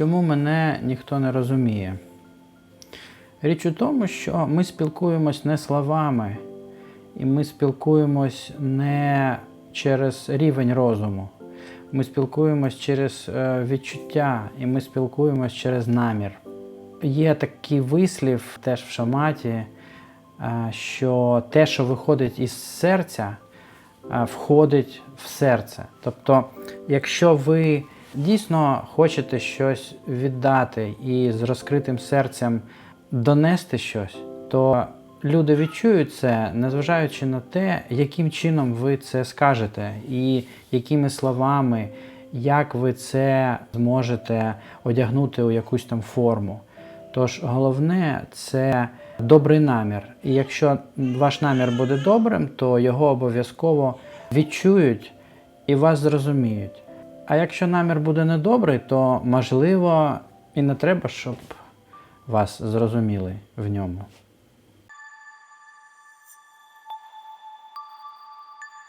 Чому мене ніхто не розуміє? Річ у тому, що ми спілкуємось не словами, і ми спілкуємось не через рівень розуму. Ми спілкуємось через е, відчуття, і ми спілкуємось через намір. Є такий вислів теж в шаматі, е, що те, що виходить із серця, е, входить в серце. Тобто, якщо ви дійсно хочете щось віддати і з розкритим серцем донести щось, то люди відчують це, незважаючи на те, яким чином ви це скажете, і якими словами, як ви це зможете одягнути у якусь там форму. Тож головне це добрий намір. І якщо ваш намір буде добрим, то його обов'язково відчують і вас зрозуміють. А якщо намір буде недобрий, то можливо і не треба, щоб вас зрозуміли в ньому.